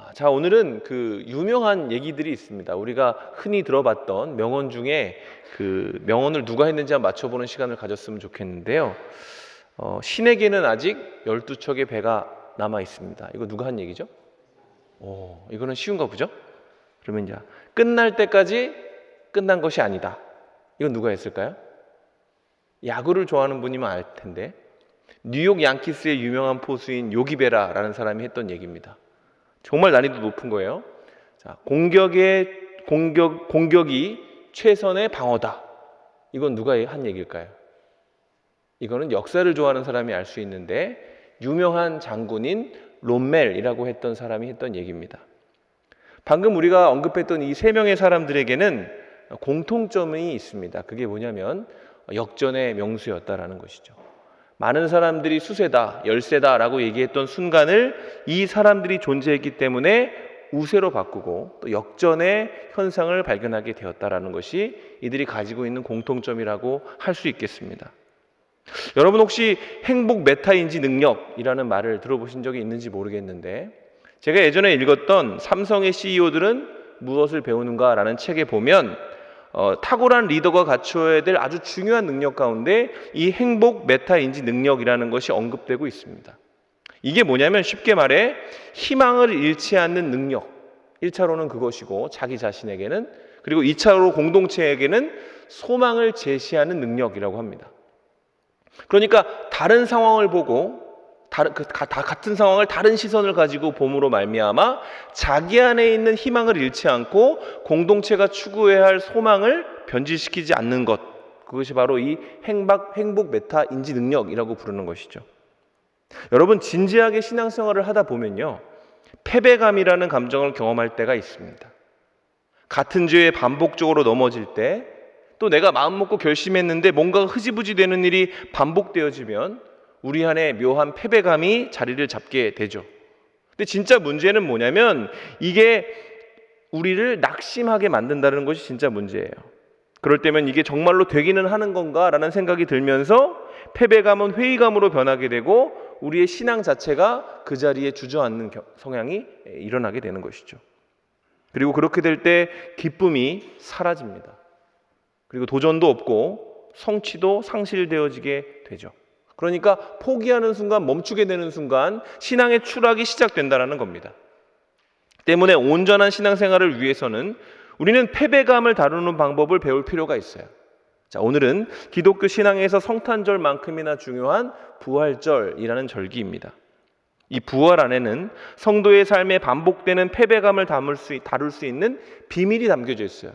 아, 자, 오늘은 그 유명한 얘기들이 있습니다. 우리가 흔히 들어봤던 명언 중에 그 명언을 누가 했는지 한번 맞춰보는 시간을 가졌으면 좋겠는데요. 어, 신에게는 아직 12척의 배가 남아 있습니다. 이거 누가 한 얘기죠? 오, 이거는 쉬운가 보죠? 그러면 이제 끝날 때까지 끝난 것이 아니다. 이건 누가 했을까요? 야구를 좋아하는 분이면 알 텐데 뉴욕 양키스의 유명한 포수인 요기베라라는 사람이 했던 얘기입니다. 정말 난이도 높은 거예요. 자, 공격의 공격 공격이 최선의 방어다. 이건 누가 한 얘기일까요? 이거는 역사를 좋아하는 사람이 알 수 있는데 유명한 장군인 롬멜이라고 했던 사람이 했던 얘기입니다. 방금 우리가 언급했던 이 세 명의 사람들에게는 공통점이 있습니다. 그게 뭐냐면 역전의 명수였다라는 것이죠. 많은 사람들이 수세다, 열세다라고 얘기했던 순간을 이 사람들이 존재했기 때문에 우세로 바꾸고 또 역전의 현상을 발견하게 되었다라는 것이 이들이 가지고 있는 공통점이라고 할 수 있겠습니다. 여러분 혹시 행복 메타인지 능력이라는 말을 들어보신 적이 있는지 모르겠는데 제가 예전에 읽었던 삼성의 CEO들은 무엇을 배우는가라는 책에 보면 어, 탁월한 리더가 갖춰야 될 아주 중요한 능력 가운데 이 행복 메타인지 능력이라는 것이 언급되고 있습니다. 이게 뭐냐면 쉽게 말해 희망을 잃지 않는 능력. 1차로는 그것이고 자기 자신에게는 그리고 2차로 공동체에게는 소망을 제시하는 능력이라고 합니다. 그러니까 다른 상황을 보고 다른 그, 다 같은 상황을 다른 시선을 가지고 봄으로 말미암아 자기 안에 있는 희망을 잃지 않고 공동체가 추구해야 할 소망을 변질시키지 않는 것 그것이 바로 이 행복 행복 메타 인지 능력이라고 부르는 것이죠. 여러분 진지하게 신앙생활을 하다 보면요 패배감이라는 감정을 경험할 때가 있습니다. 같은 죄에 반복적으로 넘어질 때 또 내가 마음 먹고 결심했는데 뭔가 흐지부지 되는 일이 반복되어지면 우리 안에 묘한 패배감이 자리를 잡게 되죠. 근데 진짜 문제는 뭐냐면 이게 우리를 낙심하게 만든다는 것이 진짜 문제예요. 그럴 때면 이게 정말로 되기는 하는 건가라는 생각이 들면서 패배감은 회의감으로 변하게 되고 우리의 신앙 자체가 그 자리에 주저앉는 성향이 일어나게 되는 것이죠. 그리고 그렇게 될 때 기쁨이 사라집니다. 그리고 도전도 없고 성취도 상실되어지게 되죠. 그러니까 포기하는 순간 멈추게 되는 순간 신앙의 추락이 시작된다는 겁니다. 때문에 온전한 신앙생활을 위해서는 우리는 패배감을 다루는 방법을 배울 필요가 있어요. 자, 오늘은 기독교 신앙에서 성탄절만큼이나 중요한 부활절이라는 절기입니다. 이 부활 안에는 성도의 삶에 반복되는 패배감을 담을 수, 다룰 수 있는 비밀이 담겨져 있어요.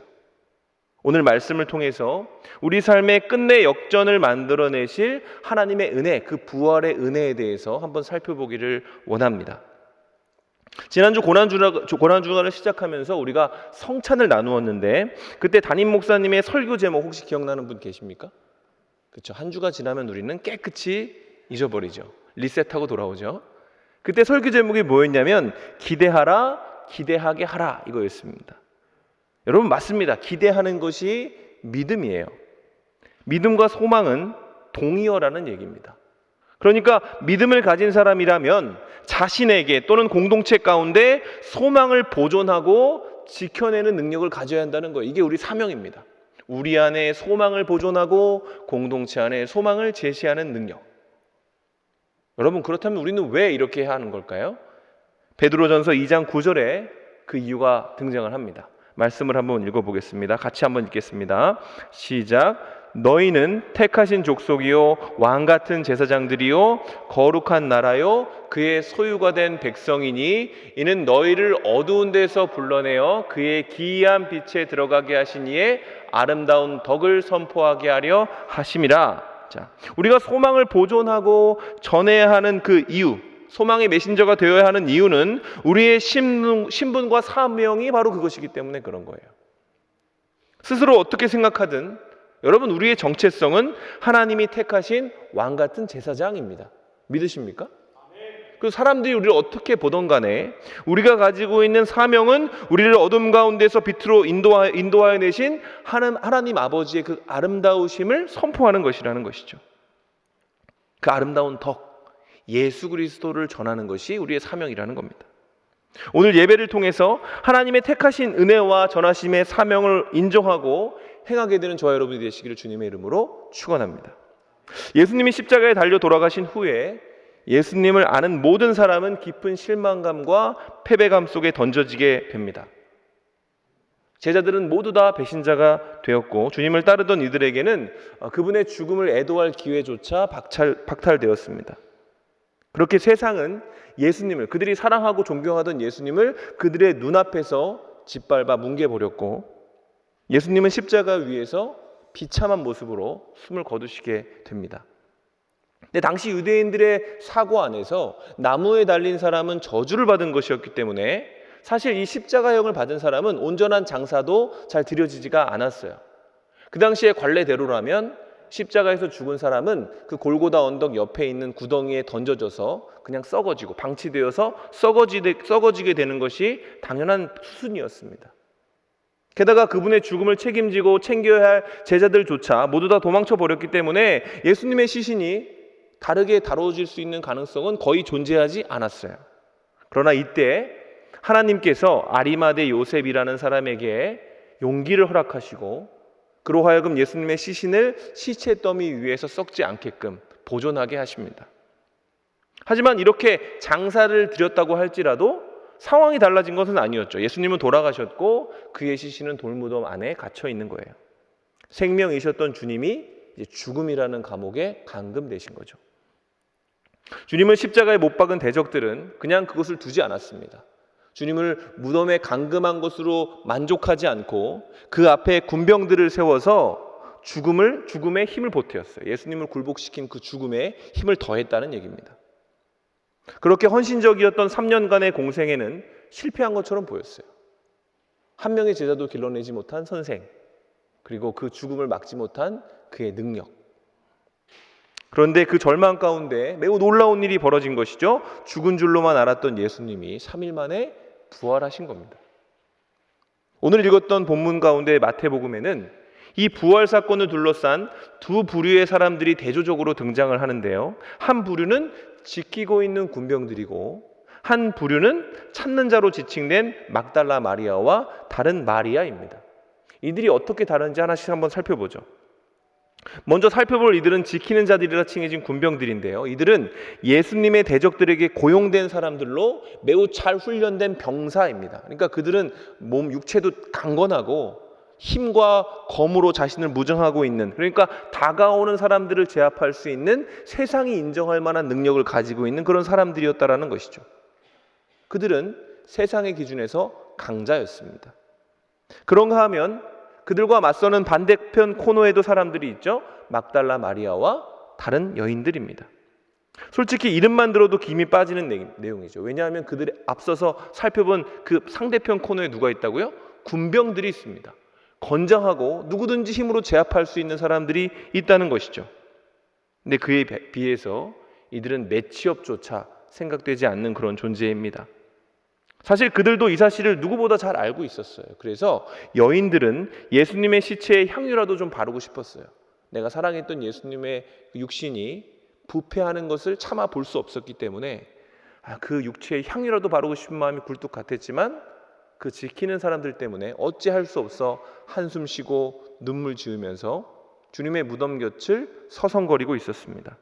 오늘 말씀을 통해서 우리 삶의 끝내 역전을 만들어내실 하나님의 은혜, 그 부활의 은혜에 대해서 한번 살펴보기를 원합니다. 지난주 고난주간, 고난주간을 시작하면서 우리가 성찬을 나누었는데 그때 담임 목사님의 설교 제목 혹시 기억나는 분 계십니까? 그렇죠. 한 주가 지나면 우리는 깨끗이 잊어버리죠. 리셋하고 돌아오죠. 그때 설교 제목이 뭐였냐면 기대하라, 기대하게 하라 이거였습니다. 여러분 맞습니다. 기대하는 것이 믿음이에요. 믿음과 소망은 동의어라는 얘기입니다. 그러니까 믿음을 가진 사람이라면 자신에게 또는 공동체 가운데 소망을 보존하고 지켜내는 능력을 가져야 한다는 거예요. 이게 우리 사명입니다. 우리 안에 소망을 보존하고 공동체 안에 소망을 제시하는 능력. 여러분 그렇다면 우리는 왜 이렇게 하는 걸까요? 베드로전서 2장 9절에 그 이유가 등장을 합니다. 말씀을 한번 읽어보겠습니다. 같이 한번 읽겠습니다. 시작. 너희는 택하신 족속이요 왕 같은 제사장들이요 거룩한 나라요 그의 소유가 된 백성이니 이는 너희를 어두운 데서 불러내어 그의 기이한 빛에 들어가게 이의 아름다운 덕을 선포하게 하려 하심이라. 자, 우리가 소망을 보존하고 전해야 하는 그 이유 소망의 메신저가 되어야 하는 이유는 우리의 신분, 과 사명이 바로 그것이기 때문에 그런 거예요. 스스로 어떻게 생각하든 여러분 우리의 정체성은 하나님이 택하신 왕 같은 제사장입니다. 믿으십니까? 그 사람들이 우리를 어떻게 보던 간에 우리가 가지고 있는 사명은 우리를 어둠 가운데서 빛으로 인도하, 인도하여 내신 하나님, 하나님 아버지의 그 아름다우심을 선포하는 것이라는 것이죠. 그 아름다운 덕, 예수 그리스도를 전하는 것이 우리의 사명이라는 겁니다. 오늘 예배를 통해서 하나님의 택하신 은혜와 전하심의 사명을 인정하고 행하게 되는 저와 여러분이 되시기를 주님의 이름으로 축원합니다. 예수님이 십자가에 달려 돌아가신 후에 예수님을 아는 모든 사람은 깊은 실망감과 패배감 속에 던져지게 됩니다. 제자들은 모두 다 배신자가 되었고 주님을 따르던 이들에게는 어, 그분의 죽음을 애도할 기회조차 박탈, 박탈되었습니다. 그렇게 세상은 예수님을 그들이 사랑하고 존경하던 예수님을 그들의 눈앞에서 짓밟아 뭉개버렸고 예수님은 십자가 위에서 비참한 모습으로 숨을 거두시게 됩니다. 근데 당시 유대인들의 사고 안에서 나무에 달린 사람은 저주를 받은 것이었기 때문에 사실 이 십자가형을 받은 사람은 온전한 장사도 잘 드려지지가 않았어요. 그 당시에 관례대로라면 십자가에서 죽은 사람은 그 골고다 언덕 옆에 있는 구덩이에 던져져서 그냥 썩어지고 방치되어서 썩어지게, 썩어지게 되는 것이 당연한 수순이었습니다. 게다가 그분의 죽음을 책임지고 챙겨야 할 제자들조차 모두 다 도망쳐 버렸기 때문에 예수님의 시신이 다르게 다뤄질 수 있는 가능성은 거의 존재하지 않았어요. 그러나 이때 하나님께서 아리마대 요셉이라는 사람에게 용기를 허락하시고 그로 하여금 예수님의 시신을 시체 더미 위에서 썩지 않게끔 보존하게 하십니다. 하지만 이렇게 장사를 드렸다고 할지라도 상황이 달라진 것은 아니었죠. 예수님은 돌아가셨고 그의 시신은 돌무덤 안에 갇혀 있는 거예요. 생명이셨던 주님이 죽음이라는 감옥에 감금되신 거죠. 주님을 십자가에 못 박은 대적들은 그냥 그것을 두지 않았습니다. 주님을 무덤에 감금한 것으로 만족하지 않고 그 앞에 군병들을 세워서 죽음을 죽음에 힘을 보태었어요. 예수님을 굴복시킨 그 죽음에 힘을 더했다는 얘기입니다. 그렇게 헌신적이었던 3년간의 공생에는 실패한 것처럼 보였어요. 한 명의 제자도 길러내지 못한 선생, 그리고 그 죽음을 막지 못한 그의 능력. 그런데 그 절망 가운데 매우 놀라운 일이 벌어진 것이죠. 죽은 줄로만 알았던 예수님이 3일 만에 부활하신 겁니다. 오늘 읽었던 본문 가운데 마태복음에는 이 부활 사건을 둘러싼 두 부류의 사람들이 대조적으로 등장을 하는데요. 한 부류는 지키고 있는 군병들이고 한 부류는 찾는 자로 지칭된 막달라 마리아와 다른 마리아입니다. 이들이 어떻게 다른지 하나씩 한번 살펴보죠. 먼저 살펴볼 이들은 지키는 자들이라 칭해진 군병들인데요. 이들은 예수님의 대적들에게 고용된 사람들로 매우 잘 훈련된 병사입니다. 그러니까 그들은 몸 육체도 강건하고 힘과 검으로 자신을 무장하고 있는 그러니까 다가오는 사람들을 제압할 수 있는 세상이 인정할 만한 능력을 가지고 있는 그런 사람들이었다라는 것이죠. 그들은 세상의 기준에서 강자였습니다. 그런가 하면 그들과 맞서는 반대편 코너에도 사람들이 있죠. 막달라 마리아와 다른 여인들입니다. 솔직히 이름만 들어도 김이 빠지는 내용이죠. 왜냐하면 그들이 앞서서 살펴본 그 상대편 코너에 누가 있다고요? 군병들이 있습니다. 건장하고 누구든지 힘으로 제압할 수 있는 사람들이 있다는 것이죠. 근데 그에 비해서 이들은 매치업조차 생각되지 않는 그런 존재입니다. 사실 그들도 이 사실을 누구보다 잘 알고 있었어요. 그래서 여인들은 예수님의 시체에 향유라도 좀 바르고 싶었어요. 내가 사랑했던 예수님의 그 육신이 부패하는 것을 참아 볼수 없었기 때문에 아, 그 육체에 향유라도 바르고 싶은 마음이 굴뚝 같았지만 그 지키는 사람들 때문에 어찌할 수 없어 한숨 쉬고 눈물 지으면서 주님의 무덤 곁을 서성거리고 있었습니다.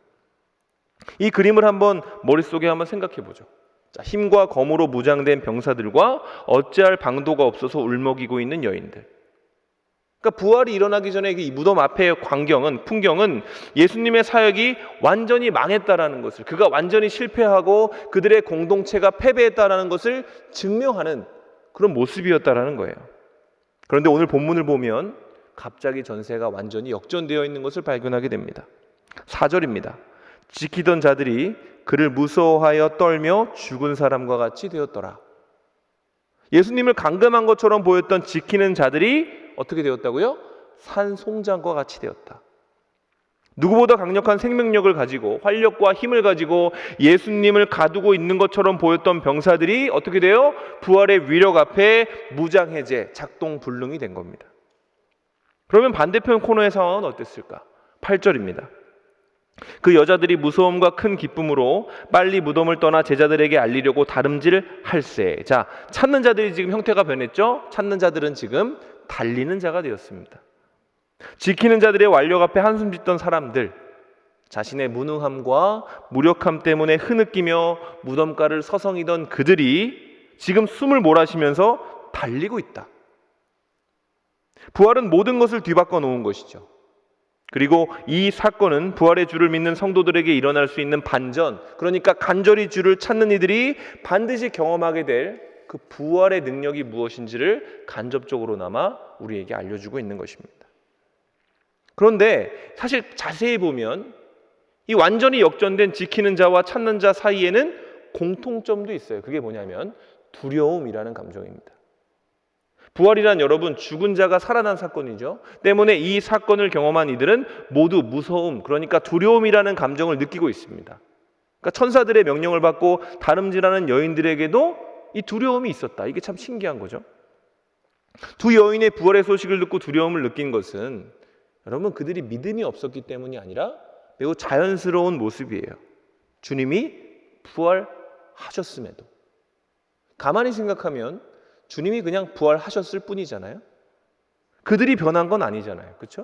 이 그림을 한번 머릿속에 한번 생각해 보죠. 자, 힘과 검으로 무장된 병사들과 어찌할 방도가 없어서 울먹이고 있는 여인들. 그러니까 부활이 일어나기 전에 이 무덤 앞의 광경은 풍경은 예수님의 사역이 완전히 망했다라는 것을 그가 완전히 실패하고 그들의 공동체가 패배했다라는 것을 증명하는 그런 모습이었다라는 거예요. 그런데 오늘 본문을 보면 갑자기 전세가 완전히 역전되어 있는 것을 발견하게 됩니다. 4절입니다. 지키던 자들이 그를 무서워하여 떨며 죽은 사람과 같이 되었더라. 예수님을 강금한 것처럼 보였던 지키는 자들이 어떻게 되었다고요? 산송장과 같이 되었다. 누구보다 강력한 생명력을 가지고 활력과 힘을 가지고 예수님을 가두고 있는 것처럼 보였던 병사들이 어떻게 돼요? 부활의 위력 앞에 무장해제, 작동불능이 된 겁니다. 그러면 반대편 코너의 상황은 어땠을까? 8절입니다. 그 여자들이 무서움과 큰 기쁨으로 빨리 무덤을 떠나 제자들에게 알리려고 다름질 할세. 자, 찾는 자들이 지금 형태가 변했죠? 찾는 자들은 지금 달리는 자가 되었습니다. 지키는 자들의 완력 앞에 한숨 짓던 사람들, 자신의 무능함과 무력함 때문에 흐느끼며 무덤가를 서성이던 그들이 지금 숨을 몰아쉬면서 달리고 있다. 부활은 모든 것을 뒤바꿔 놓은 것이죠. 그리고 이 사건은 부활의 주를 믿는 성도들에게 일어날 수 있는 반전, 그러니까 간절히 주를 찾는 이들이 반드시 경험하게 될 그 부활의 능력이 무엇인지를 간접적으로나마 우리에게 알려주고 있는 것입니다. 그런데 사실 자세히 보면 이 완전히 역전된 지키는 자와 찾는 자 사이에는 공통점도 있어요. 그게 뭐냐면 두려움이라는 감정입니다. 부활이란 여러분 죽은 자가 살아난 사건이죠. 때문에 이 사건을 경험한 이들은 모두 무서움, 그러니까 두려움이라는 감정을 느끼고 있습니다. 그러니까 천사들의 명령을 받고 다름질하는 여인들에게도 이 두려움이 있었다. 이게 참 신기한 거죠. 두 여인의 부활의 소식을 듣고 두려움을 느낀 것은 여러분 그들이 믿음이 없었기 때문이 아니라 매우 자연스러운 모습이에요. 주님이 부활하셨음에도 가만히 생각하면 주님이 그냥 부활하셨을 뿐이잖아요. 그들이 변한 건 아니잖아요. 그렇죠?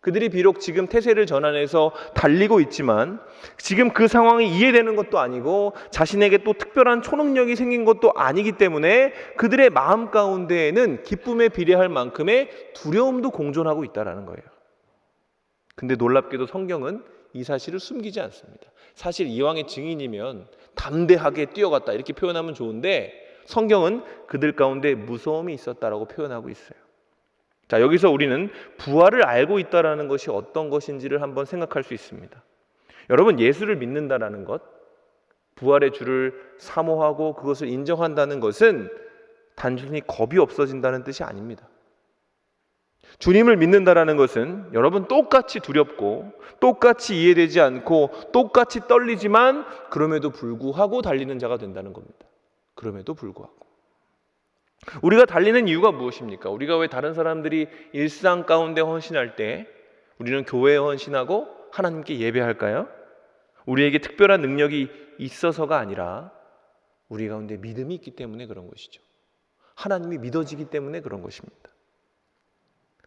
그들이 비록 지금 태세를 전환해서 달리고 있지만 지금 그 상황이 이해되는 것도 아니고 자신에게 또 특별한 초능력이 생긴 것도 아니기 때문에 그들의 마음 가운데에는 기쁨에 비례할 만큼의 두려움도 공존하고 있다라는 거예요. 근데 놀랍게도 성경은 이 사실을 숨기지 않습니다. 사실 이왕의 증인이면 담대하게 뛰어갔다 이렇게 표현하면 좋은데 성경은 그들 가운데 무서움이 있었다라고 표현하고 있어요. 자, 여기서 우리는 부활을 알고 있다라는 것이 어떤 것인지를 한번 생각할 수 있습니다. 여러분, 예수를 믿는다라는 것, 부활의 주를 사모하고 그것을 인정한다는 것은 단순히 겁이 없어진다는 뜻이 아닙니다. 주님을 믿는다라는 것은 여러분 똑같이 두렵고 똑같이 이해되지 않고 똑같이 떨리지만 그럼에도 불구하고 달리는 자가 된다는 겁니다. 그럼에도 불구하고. 우리가 달리는 이유가 무엇입니까? 우리가 왜 다른 사람들이 일상 가운데 헌신할 때 우리는 교회에 헌신하고 하나님께 예배할까요? 우리에게 특별한 능력이 있어서가 아니라 우리 가운데 믿음이 있기 때문에 그런 것이죠. 하나님이 믿어지기 때문에 그런 것입니다.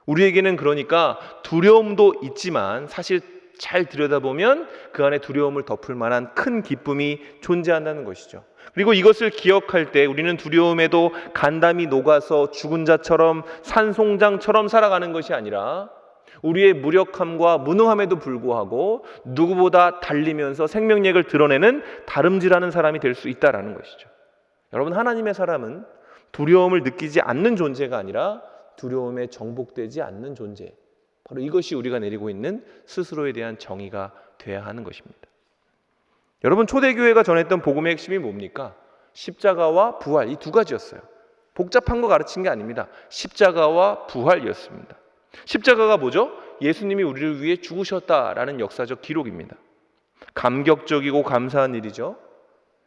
우리에게는 그러니까 두려움도 있지만 사실 잘 들여다보면 그 안에 두려움을 덮을 만한 큰 기쁨이 존재한다는 것이죠. 그리고 이것을 기억할 때 우리는 두려움에도 간담이 녹아서 죽은 자처럼 산송장처럼 살아가는 것이 아니라 우리의 무력함과 무능함에도 불구하고 누구보다 달리면서 생명력을 드러내는 다름질하는 사람이 될 수 있다라는 것이죠. 여러분 하나님의 사람은 두려움을 느끼지 않는 존재가 아니라 두려움에 정복되지 않는 존재. 바로 이것이 우리가 내리고 있는 스스로에 대한 정의가 돼야 하는 것입니다. 여러분 초대교회가 전했던 복음의 핵심이 뭡니까? 십자가와 부활 이 두 가지였어요. 복잡한 거 가르친 게 아닙니다. 십자가와 부활이었습니다. 십자가가 뭐죠? 예수님이 우리를 위해 죽으셨다라는 역사적 기록입니다. 감격적이고 감사한 일이죠.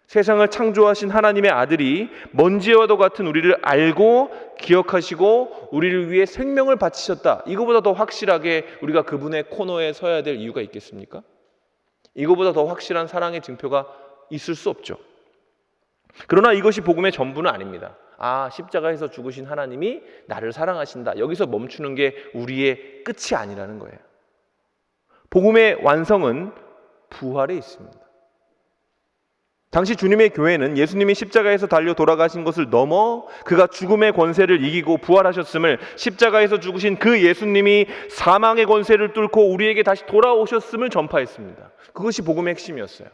세상을 창조하신 하나님의 아들이 먼지와도 같은 우리를 알고 기억하시고 우리를 위해 생명을 바치셨다. 이거보다 더 확실하게 우리가 그분의 코너에 서야 될 이유가 있겠습니까? 이거보다 더 확실한 사랑의 증표가 있을 수 없죠. 그러나 이것이 복음의 전부는 아닙니다. 아, 십자가에서 죽으신 하나님이 나를 사랑하신다. 여기서 멈추는 게 우리의 끝이 아니라는 거예요. 복음의 완성은 부활에 있습니다. 당시 주님의 교회는 예수님이 십자가에서 달려 돌아가신 것을 넘어 그가 죽음의 권세를 이기고 부활하셨음을 십자가에서 죽으신 그 예수님이 사망의 권세를 뚫고 우리에게 다시 돌아오셨음을 전파했습니다. 그것이 복음의 핵심이었어요.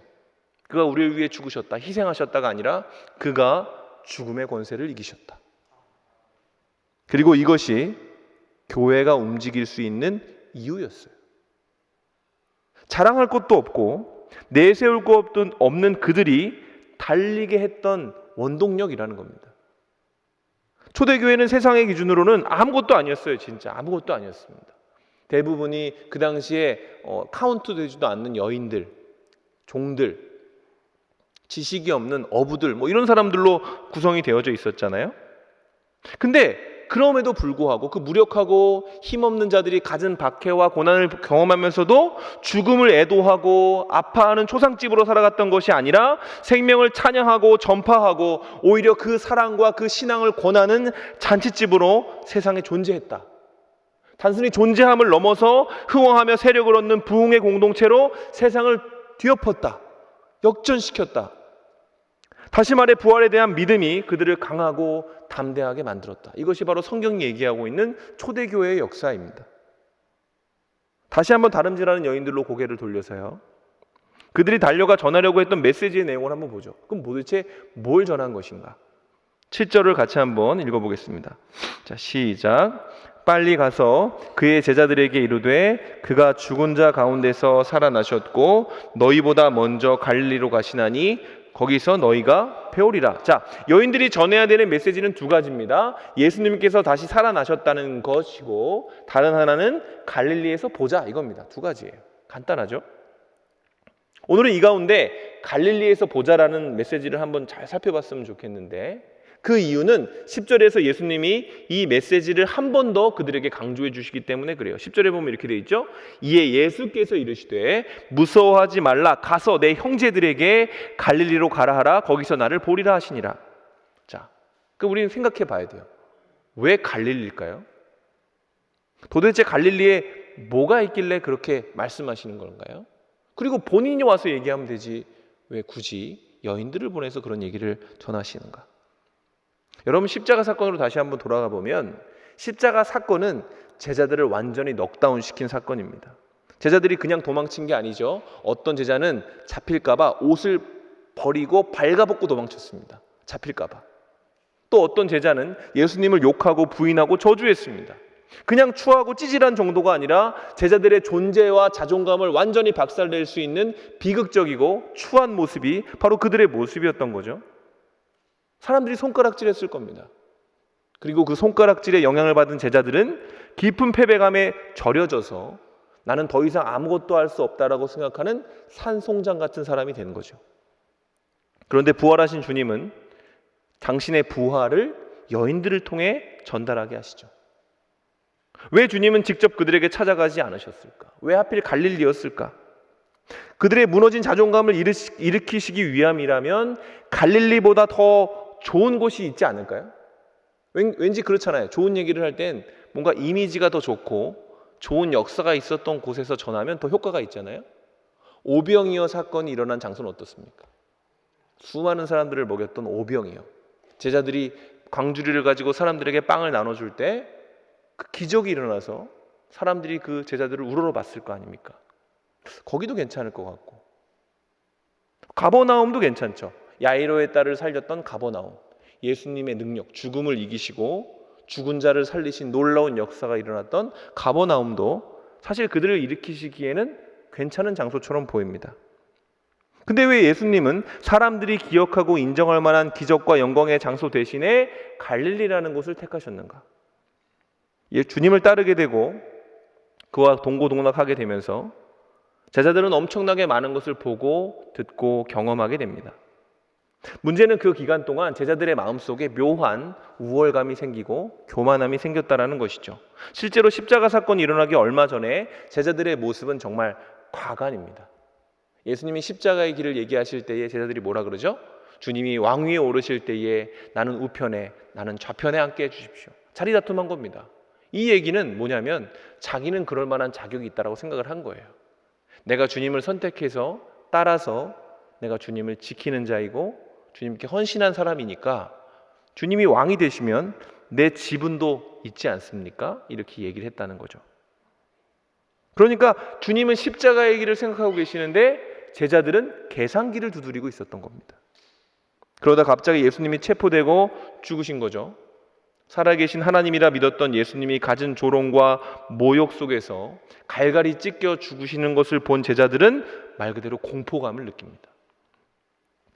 그가 우리를 위해 죽으셨다, 희생하셨다가 아니라 그가 죽음의 권세를 이기셨다. 그리고 이것이 교회가 움직일 수 있는 이유였어요. 자랑할 것도 없고 내세울 것 없는 그들이 달리게 했던 원동력이라는 겁니다. 초대교회는 세상의 기준으로는 아무것도 아니었어요. 진짜 아무것도 아니었습니다. 대부분이 그 당시에 어, 카운트 되지도 않는 여인들, 종들, 지식이 없는 어부들, 뭐 이런 사람들로 구성이 되어져 있었잖아요. 근데 그럼에도 불구하고 그 무력하고 힘없는 자들이 가진 박해와 고난을 경험하면서도 죽음을 애도하고 아파하는 초상집으로 살아갔던 것이 아니라 생명을 찬양하고 전파하고 오히려 그 사랑과 그 신앙을 권하는 잔치집으로 세상에 존재했다. 단순히 존재함을 넘어서 흥황하며 세력을 얻는 부흥의 공동체로 세상을 뒤엎었다. 역전시켰다. 다시 말해 부활에 대한 믿음이 그들을 강하고 담대하게 만들었다. 이것이 바로 성경이 얘기하고 있는 초대교회의 역사입니다. 다시 한번 다름질하는 여인들로 고개를 돌려서요. 그들이 달려가 전하려고 했던 메시지의 내용을 한번 보죠. 그럼 도대체 뭘 전한 것인가? 7절을 같이 한번 읽어보겠습니다. 자, 시작. 빨리 가서 그의 제자들에게 이르되 그가 죽은 자 가운데서 살아나셨고 너희보다 먼저 갈릴리로 가시나니 거기서 너희가 배우리라. 자, 여인들이 전해야 되는 메시지는 두 가지입니다. 예수님께서 다시 살아나셨다는 것이고 다른 하나는 갈릴리에서 보자 이겁니다. 두 가지예요. 간단하죠? 오늘은 이 가운데 갈릴리에서 보자라는 메시지를 한번 잘 살펴봤으면 좋겠는데 그 이유는 10절에서 예수님이 이 메시지를 한 번 더 그들에게 강조해 주시기 때문에 그래요. 10절에 보면 이렇게 돼 있죠. 이에 예수께서 이르시되 무서워하지 말라 가서 내 형제들에게 갈릴리로 가라 하라 거기서 나를 보리라 하시니라. 자, 그 우리는 생각해 봐야 돼요. 왜 갈릴리일까요? 도대체 갈릴리에 뭐가 있길래 그렇게 말씀하시는 건가요? 그리고 본인이 와서 얘기하면 되지 왜 굳이 여인들을 보내서 그런 얘기를 전하시는가? 여러분 십자가 사건으로 다시 한번 돌아가 보면 십자가 사건은 제자들을 완전히 넉다운 시킨 사건입니다. 제자들이 그냥 도망친 게 아니죠. 어떤 제자는 잡힐까봐 옷을 버리고 발가벗고 도망쳤습니다. 잡힐까봐. 또 어떤 제자는 예수님을 욕하고 부인하고 저주했습니다. 그냥 추하고 찌질한 정도가 아니라 제자들의 존재와 자존감을 완전히 박살낼 수 있는 비극적이고 추한 모습이 바로 그들의 모습이었던 거죠. 사람들이 손가락질했을 겁니다. 그리고 그 손가락질에 영향을 받은 제자들은 깊은 패배감에 절여져서 나는 더 이상 아무것도 할 수 없다라고 생각하는 산송장 같은 사람이 되는 거죠. 그런데 부활하신 주님은 당신의 부활을 여인들을 통해 전달하게 하시죠. 왜 주님은 직접 그들에게 찾아가지 않으셨을까? 왜 하필 갈릴리였을까? 그들의 무너진 자존감을 일으키시기 위함이라면 갈릴리보다 더 좋은 곳이 있지 않을까요? 왠 지 그렇잖아요. 좋은 얘기를 할 땐 뭔가 이미지가 더 좋고 좋은 역사가 있었던 곳에서 전하면 더 효과가 있잖아요. 오병이어 사건이 일어난 장소는 어떻습니까? 수많은 사람들을 먹였던 오병이어. 제자들이 광주리를 가지고 사람들에게 빵을 나눠줄 때 그 기적이 일어나서 사람들이 그 제자들을 우러러 봤을 거 아닙니까? 거기도 괜찮을 것 같고 가버나움도 괜찮죠. 야이로의 딸을 살렸던 가버나움. 예수님의 능력, 죽음을 이기시고 죽은 자를 살리신 놀라운 역사가 일어났던 가버나움도 사실 그들을 일으키시기에는 괜찮은 장소처럼 보입니다. 근데 왜 예수님은 사람들이 기억하고 인정할 만한 기적과 영광의 장소 대신에 갈릴리라는 곳을 택하셨는가? 예, 주님을 따르게 되고 그와 동고동락하게 되면서 제자들은 엄청나게 많은 것을 보고 듣고 경험하게 됩니다. 문제는 그 기간 동안 제자들의 마음속에 묘한 우월감이 생기고 교만함이 생겼다라는 것이죠. 실제로 십자가 사건이 일어나기 얼마 전에 제자들의 모습은 정말 과간입니다. 예수님이 십자가의 길을 얘기하실 때에 제자들이 뭐라 그러죠? 주님이 왕위에 오르실 때에 나는 우편에 나는 좌편에 앉게 해 주십시오. 자리 다툼한 겁니다. 이 얘기는 뭐냐면 자기는 그럴 만한 자격이 있다라고 생각을 한 거예요. 내가 주님을 선택해서 따라서 내가 주님을 지키는 자이고 주님께 헌신한 사람이니까 주님이 왕이 되시면 내 지분도 있지 않습니까? 이렇게 얘기를 했다는 거죠. 그러니까 주님은 십자가의 길을 생각하고 계시는데 제자들은 계산기를 두드리고 있었던 겁니다. 그러다 갑자기 예수님이 체포되고 죽으신 거죠. 살아계신 하나님이라 믿었던 예수님이 가진 조롱과 모욕 속에서 갈갈이 찢겨 죽으시는 것을 본 제자들은 말 그대로 공포감을 느낍니다.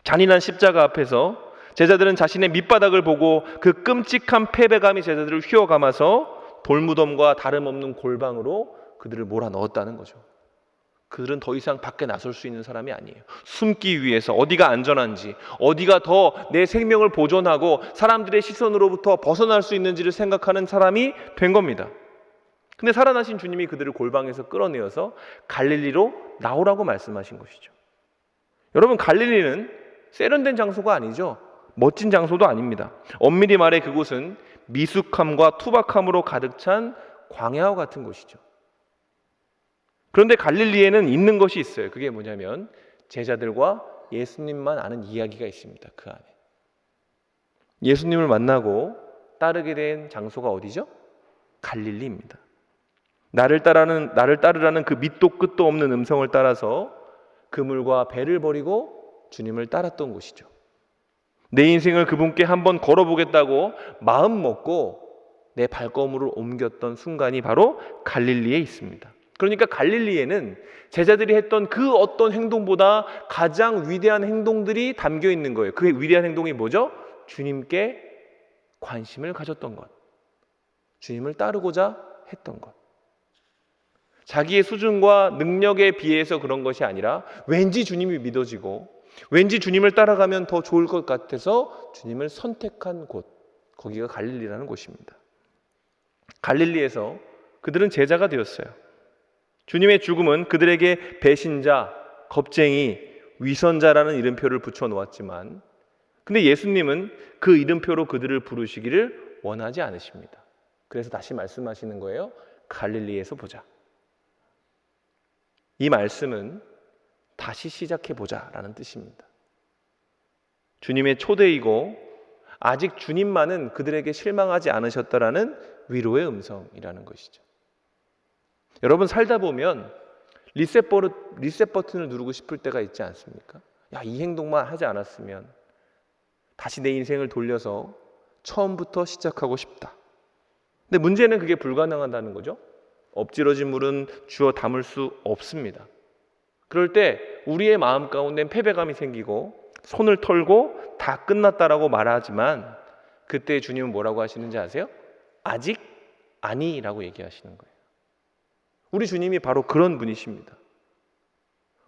잔인한 십자가 앞에서 제자들은 자신의 밑바닥을 보고 그 끔찍한 패배감이 제자들을 휘어감아서 돌무덤과 다름없는 골방으로 그들을 몰아넣었다는 거죠. 그들은 더 이상 밖에 나설 수 있는 사람이 아니에요. 숨기 위해서 어디가 안전한지, 어디가 더 내 생명을 보존하고 사람들의 시선으로부터 벗어날 수 있는지를 생각하는 사람이 된 겁니다. 근데 살아나신 주님이 그들을 골방에서 끌어내어서 갈릴리로 나오라고 말씀하신 것이죠. 여러분, 갈릴리는 세련된 장소가 아니죠. 멋진 장소도 아닙니다. 엄밀히 말해 그곳은 미숙함과 투박함으로 가득 찬 광야와 같은 곳이죠. 그런데 갈릴리에는 있는 것이 있어요. 그게 뭐냐면 제자들과 예수님만 아는 이야기가 있습니다. 그 안에. 예수님을 만나고 따르게 된 장소가 어디죠? 갈릴리입니다. 나를 따라는 나를 따르라는 그 밑도 끝도 없는 음성을 따라서 그물과 배를 버리고 주님을 따랐던 곳이죠. 내 인생을 그분께 한번 걸어보겠다고 마음 먹고 내 발걸음을 옮겼던 순간이 바로 갈릴리에 있습니다. 그러니까 갈릴리에는 제자들이 했던 그 어떤 행동보다 가장 위대한 행동들이 담겨 있는 거예요. 그 위대한 행동이 뭐죠? 주님께 관심을 가졌던 것. 주님을 따르고자 했던 것. 자기의 수준과 능력에 비해서 그런 것이 아니라 왠지 주님이 믿어지고 왠지 주님을 따라가면 더 좋을 것 같아서 주님을 선택한 곳. 거기가 갈릴리라는 곳입니다. 갈릴리에서 그들은 제자가 되었어요. 주님의 죽음은 그들에게 배신자, 겁쟁이, 위선자라는 이름표를 붙여 놓았지만 근데 예수님은 그 이름표로 그들을 부르시기를 원하지 않으십니다. 그래서 다시 말씀하시는 거예요. 갈릴리에서 보자. 이 말씀은 다시 시작해 보자라는 뜻입니다. 주님의 초대이고 아직 주님만은 그들에게 실망하지 않으셨다라는 위로의 음성이라는 것이죠. 여러분 살다 보면 리셋, 버릇, 리셋 버튼을 누르고 싶을 때가 있지 않습니까? 야, 이 행동만 하지 않았으면 다시 내 인생을 돌려서 처음부터 시작하고 싶다. 근데 문제는 그게 불가능하다는 거죠. 엎질러진 물은 주워 담을 수 없습니다. 그럴 때 우리의 마음 가운데 패배감이 생기고 손을 털고 다 끝났다라고 말하지만 그때 주님은 뭐라고 하시는지 아세요? 아직 아니라고 얘기하시는 거예요. 우리 주님이 바로 그런 분이십니다.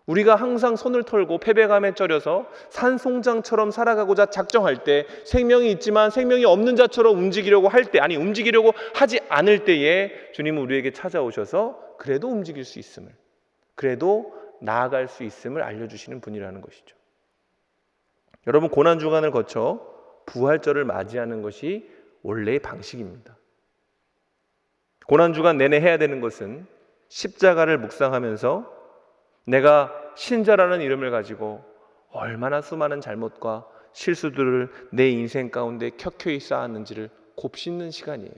우리가 항상 손을 털고 패배감에 쩔여서 산송장처럼 살아가고자 작정할 때 생명이 있지만 생명이 없는 자처럼 움직이려고 할 때, 아니 움직이려고 하지 않을 때에 주님은 우리에게 찾아오셔서 그래도 움직일 수 있음을, 그래도 나아갈 수 있음을 알려주시는 분이라는 것이죠. 여러분, 고난 주간을 거쳐 부활절을 맞이하는 것이 원래의 방식입니다. 고난 주간 내내 해야 되는 것은 십자가를 묵상하면서 내가 신자라는 이름을 가지고 얼마나 수많은 잘못과 실수들을 내 인생 가운데 켜켜이 쌓았는지를 곱씹는 시간이에요.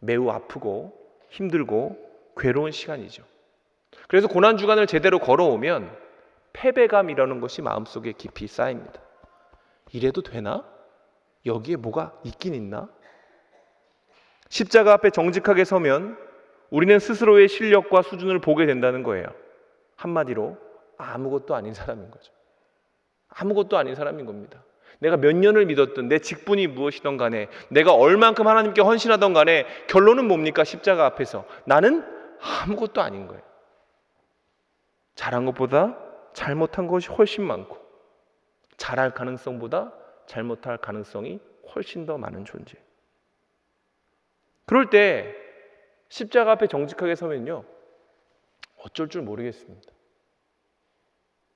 매우 아프고 힘들고 괴로운 시간이죠. 그래서 고난 주간을 제대로 걸어오면 패배감이라는 것이 마음속에 깊이 쌓입니다. 이래도 되나? 여기에 뭐가 있긴 있나? 십자가 앞에 정직하게 서면 우리는 스스로의 실력과 수준을 보게 된다는 거예요. 한마디로 아무것도 아닌 사람인 거죠. 아무것도 아닌 사람인 겁니다. 내가 몇 년을 믿었든 내 직분이 무엇이든 간에 내가 얼만큼 하나님께 헌신하던 간에 결론은 뭡니까? 십자가 앞에서 나는 아무것도 아닌 거예요. 잘한 것보다 잘못한 것이 훨씬 많고 잘할 가능성보다 잘못할 가능성이 훨씬 더 많은 존재. 그럴 때 십자가 앞에 정직하게 서면요. 어쩔 줄 모르겠습니다.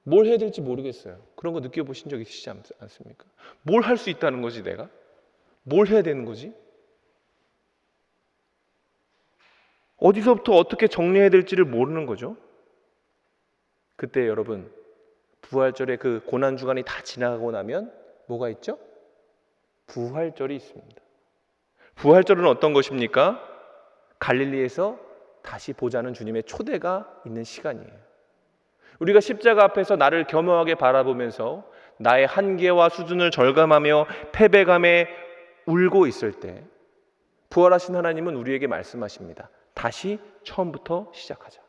뭘 해야 될지 모르겠어요. 그런 거 느껴보신 적 있으시지 않습니까? 뭘 할 수 있다는 거지, 내가? 뭘 해야 되는 거지? 어디서부터 어떻게 정리해야 될지를 모르는 거죠. 그때 여러분, 부활절의 그 고난 주간이 다 지나가고 나면 뭐가 있죠? 부활절이 있습니다. 부활절은 어떤 것입니까? 갈릴리에서 다시 보자는 주님의 초대가 있는 시간이에요. 우리가 십자가 앞에서 나를 겸허하게 바라보면서 나의 한계와 수준을 절감하며 패배감에 울고 있을 때 부활하신 하나님은 우리에게 말씀하십니다. 다시 처음부터 시작하자.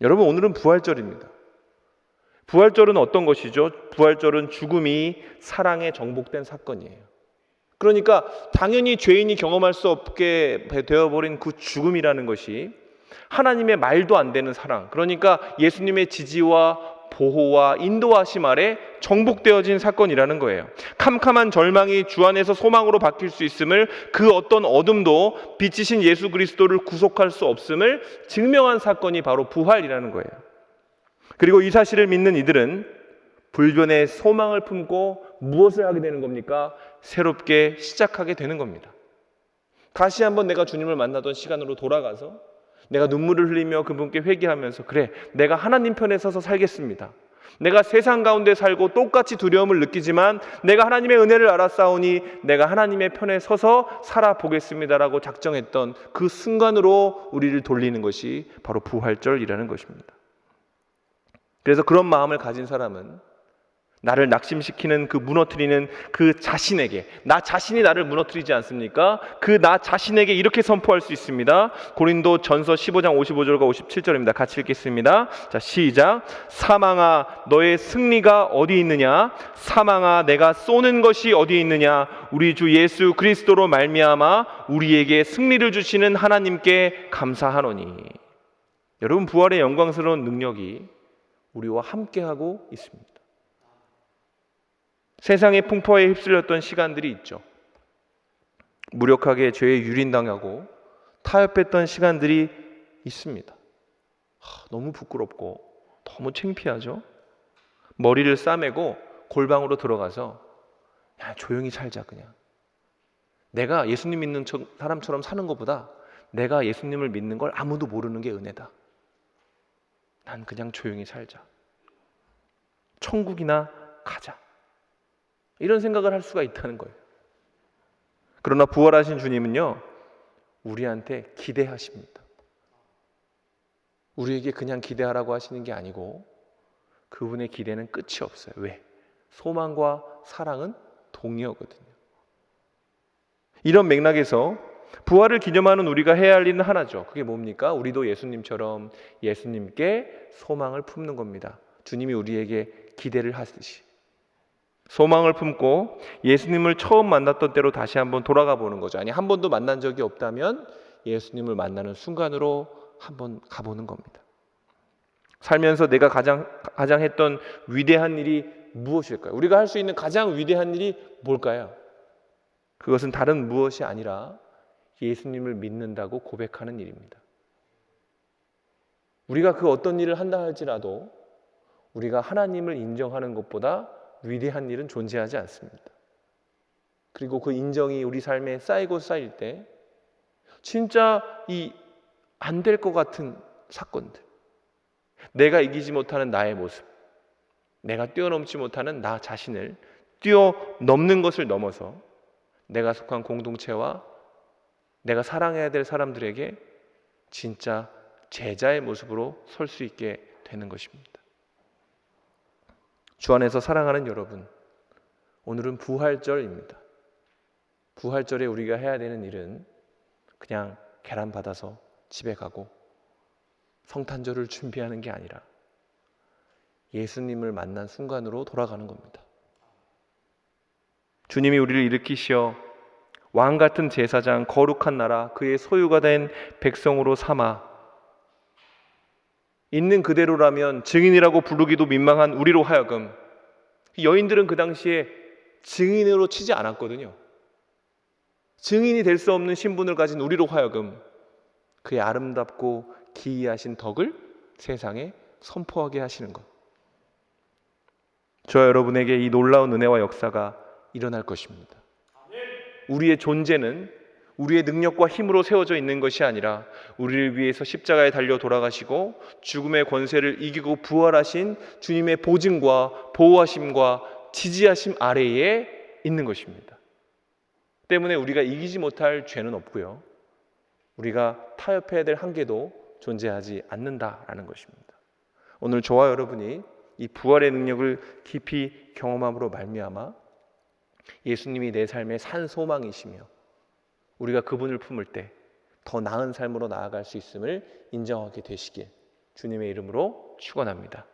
여러분 오늘은 부활절입니다. 부활절은 어떤 것이죠? 부활절은 죽음이 사랑에 정복된 사건이에요. 그러니까 당연히 죄인이 경험할 수 없게 되어버린 그 죽음이라는 것이 하나님의 말도 안 되는 사랑. 그러니까 예수님의 지지와 보호와 인도하심 아래 정복되어진 사건이라는 거예요. 캄캄한 절망이 주 안에서 소망으로 바뀔 수 있음을 그 어떤 어둠도 빛이신 예수 그리스도를 구속할 수 없음을 증명한 사건이 바로 부활이라는 거예요. 그리고 이 사실을 믿는 이들은 불변의 소망을 품고 무엇을 하게 되는 겁니까? 새롭게 시작하게 되는 겁니다. 다시 한번 내가 주님을 만나던 시간으로 돌아가서 내가 눈물을 흘리며 그분께 회개하면서 그래 내가 하나님 편에 서서 살겠습니다. 내가 세상 가운데 살고 똑같이 두려움을 느끼지만 내가 하나님의 은혜를 알았사오니 내가 하나님의 편에 서서 살아보겠습니다라고 작정했던 그 순간으로 우리를 돌리는 것이 바로 부활절이라는 것입니다. 그래서 그런 마음을 가진 사람은 나를 낙심시키는 그 무너뜨리는 그 자신에게 나 자신이 나를 무너뜨리지 않습니까? 그 나 자신에게 이렇게 선포할 수 있습니다. 고린도 전서 15장 55절과 57절입니다. 같이 읽겠습니다. 자, 시작. 사망아 너의 승리가 어디 있느냐? 사망아 내가 쏘는 것이 어디 있느냐? 우리 주 예수 그리스도로 말미암아 우리에게 승리를 주시는 하나님께 감사하노니. 여러분 부활의 영광스러운 능력이 우리와 함께하고 있습니다. 세상의 풍파에 휩쓸렸던 시간들이 있죠. 무력하게 죄에 유린당하고 타협했던 시간들이 있습니다. 하, 너무 부끄럽고 너무 창피하죠. 머리를 싸매고 골방으로 들어가서 야, 조용히 살자 그냥. 내가 예수님 믿는 사람처럼 사는 것보다 내가 예수님을 믿는 걸 아무도 모르는 게 은혜다. 난 그냥 조용히 살자. 천국이나 가자. 이런 생각을 할 수가 있다는 거예요. 그러나 부활하신 주님은요, 우리한테 기대하십니다. 우리에게 그냥 기대하라고 하시는 게 아니고 그분의 기대는 끝이 없어요. 왜? 소망과 사랑은 동의어거든요. 이런 맥락에서 부활을 기념하는 우리가 해야 할 일은 하나죠. 그게 뭡니까? 우리도 예수님처럼 예수님께 소망을 품는 겁니다. 주님이 우리에게 기대를 하듯이. 소망을 품고 예수님을 처음 만났던 때로 다시 한번 돌아가 보는 거죠. 아니 한 번도 만난 적이 없다면 예수님을 만나는 순간으로 한번 가보는 겁니다. 살면서 내가 가장 가장 했던 위대한 일이 무엇일까요? 우리가 할 수 있는 가장 위대한 일이 뭘까요? 그것은 다른 무엇이 아니라 예수님을 믿는다고 고백하는 일입니다. 우리가 그 어떤 일을 한다 할지라도 우리가 하나님을 인정하는 것보다 위대한 일은 존재하지 않습니다. 그리고 그 인정이 우리 삶에 쌓이고 쌓일 때 진짜 이 안 될 것 같은 사건들, 내가 이기지 못하는 나의 모습, 내가 뛰어넘지 못하는 나 자신을 뛰어넘는 것을 넘어서 내가 속한 공동체와 내가 사랑해야 될 사람들에게 진짜 제자의 모습으로 설 수 있게 되는 것입니다. 주 안에서 사랑하는 여러분, 오늘은 부활절입니다. 부활절에 우리가 해야 되는 일은 그냥 계란 받아서 집에 가고 성탄절을 준비하는 게 아니라 예수님을 만난 순간으로 돌아가는 겁니다. 주님이 우리를 일으키시어 왕 같은 제사장, 거룩한 나라, 그의 소유가 된 백성으로 삼아 있는 그대로라면 증인이라고 부르기도 민망한 우리로 하여금 여인들은 그 당시에 증인으로 치지 않았거든요. 증인이 될 수 없는 신분을 가진 우리로 하여금 그의 아름답고 기이하신 덕을 세상에 선포하게 하시는 것. 저 여러분에게 이 놀라운 은혜와 역사가 일어날 것입니다. 우리의 존재는 우리의 능력과 힘으로 세워져 있는 것이 아니라 우리를 위해서 십자가에 달려 돌아가시고 죽음의 권세를 이기고 부활하신 주님의 보증과 보호하심과 지지하심 아래에 있는 것입니다. 때문에 우리가 이기지 못할 죄는 없고요. 우리가 타협해야 될 한계도 존재하지 않는다라는 것입니다. 오늘 저와 여러분이 이 부활의 능력을 깊이 경험함으로 말미암아 예수님이 내 삶의 산 소망이시며 우리가 그분을 품을 때 더 나은 삶으로 나아갈 수 있음을 인정하게 되시길 주님의 이름으로 축원합니다.